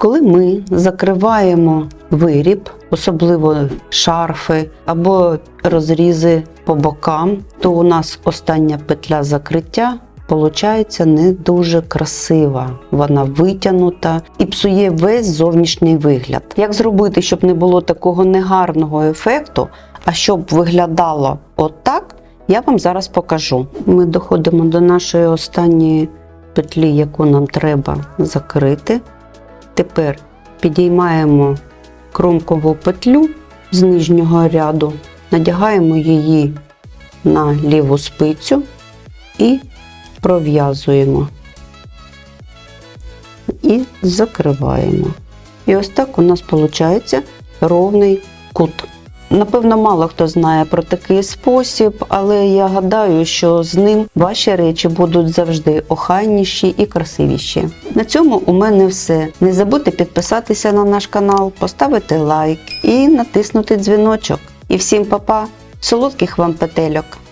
Коли ми закриваємо виріб, особливо шарфи або розрізи по бокам, то у нас остання петля закриття получається не дуже красива. Вона витягнута і псує весь зовнішній вигляд. Як зробити, щоб не було такого негарного ефекту, а щоб виглядало отак, я вам зараз покажу. Ми доходимо до нашої останньої петлі, яку нам треба закрити. Тепер підіймаємо кромкову петлю з нижнього ряду, надягаємо її на ліву спицю і пров'язуємо. І закриваємо. І ось так у нас виходить ровний кут. Напевно, мало хто знає про такий спосіб, але я гадаю, що з ним ваші речі будуть завжди охайніші і красивіші. На цьому у мене все. Не забудьте підписатися на наш канал, поставити лайк і натиснути дзвіночок. І всім па-па, солодких вам петельок!